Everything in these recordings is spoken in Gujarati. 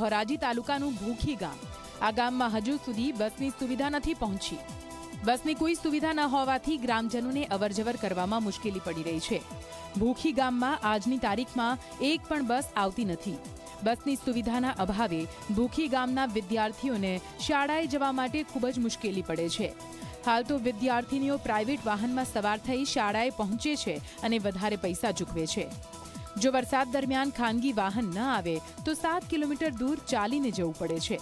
ધોરાજી તાલુકાનું ભૂખી ગામ. આ ગામમાં હજુ સુધી બસની સુવિધા નથી પહોંચી. બસની કોઈ સુવિધા ન હોવાથી ગ્રામજનોને અવરજવર કરવામાં મુશ્કેલી પડી રહી છે. ભૂખી ગામમાં આજની તારીખમાં એક પણ બસ આવતી નથી. બસની સુવિધાના અભાવે ભૂખી ગામના વિદ્યાર્થીઓને શાળાએ જવા માટે ખૂબ જ મુશ્કેલી પડે છે. હાલ તો વિદ્યાર્થીનીઓ પ્રાઇવેટ વાહનમાં સવાર થઈ શાળાએ પહોંચે છે અને વધારે પૈસા ચૂકવે છે. જો વરસાદ દરમિયાન ખાનગી વાહન ન આવે, તો સાત કિલોમીટર દૂર ચાલીને જવું પડે છે.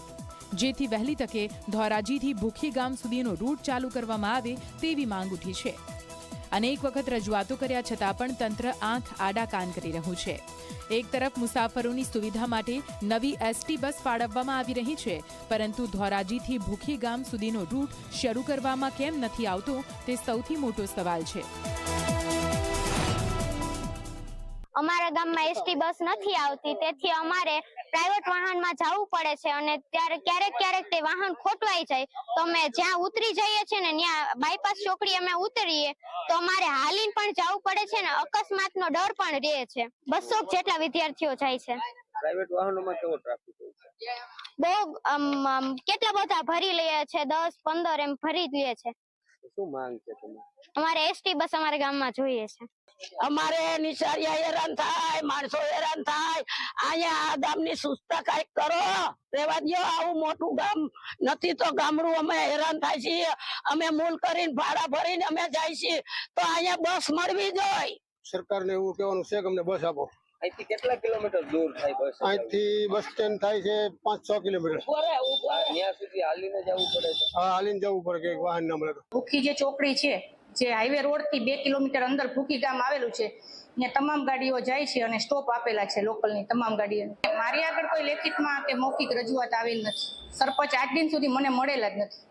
જેથી વહેલી તકે ધોરાજીથી ભૂખી ગામ સુધીનો રૂટ ચાલુ કરવામાં આવે તેવી માંગ ઉઠી છે. અનેક વખત રજૂઆતો કર્યા છતાં પણ તંત્ર આંખ આડા કાન કરી રહ્યું છે. એક તરફ મુસાફરોની સુવિધા માટે નવી એસટી બસ ફાળવવામાં આવી રહી છે, પરંતુ ધોરાજીથી ભૂખી ગામ સુધીનો રૂટ શરૂ કરવામાં કેમ નથી આવતો, તે સૌથી મોટો સવાલ છે. અમારા ગામમાં એસટી બસ. નથી આવતી તેથી અમારે પ્રાઇવેટ વાહનમાં જવું પડે છે અને ત્યારે ક્યારેક ક્યારેક તે વાહન ખોટવાઈ જાય. તો અમે જ્યાં ઉતરી જઈએ છીએ ને ત્યાં બાયપાસ ચોકડી અમે ઉતરીએ તો અમારે હાલીને પણ જવું પડે છે ને અકસ્માતનો ડર પણ રહે છે. બસો જેટલા વિદ્યાર્થીઓ જાય છે. પ્રાઇવેટ વાહનોમાં કેવો ટ્રાફિક બહુ આમ, આમ, કેટલા બધા ભરી લે છે દસ પંદર એમ ભરી જ લે છે. શું માંગ છે તમારી? અમારે એસટી બસ અમારા ગામમાં જોઈએ છે. અમારે નિશાળિયા હેરાન થાય માણસો હેરાન થાય. અહીંયા આ ગામની સુસ્તા કંઈક કરો. રેવા દો આવું મોટું ગામ નથી તો ગામડું અમે હેરાન થાય છીએ. અમે મૂલ કરીને ભાડા ભરીને અમે જાય છીએ. તો અહીંયા બસ મળવી જોઈએ સરકારને એવું કહેવાનું છે કે અમને બસ આપો. અહીંથી કેટલા કિલોમીટર દૂર થાય બસ? અહીંથી બસ સ્ટેન્ડ થાય છે પાંચ છ કિલોમીટર. ત્યાં સુધી હાલીને જવું પડે છે. હા હાલીને જવું પડે કે વાહન ના મળે ભૂખી જે ચોકડી છે જે હાઈવે રોડથી બે કિલોમીટર અંદર ભૂકી ગામ આવેલું છે, ત્યાં તમામ ગાડીઓ જાય છે અને સ્ટોપ આપેલા છે લોકલની તમામ ગાડીઓ. મારી આગળ કોઈ લેખિતમાં કે મૌખિક રજૂઆત આવેલ નથી. સરપંચ આજ દિન સુધી મને મળેલા જ નથી.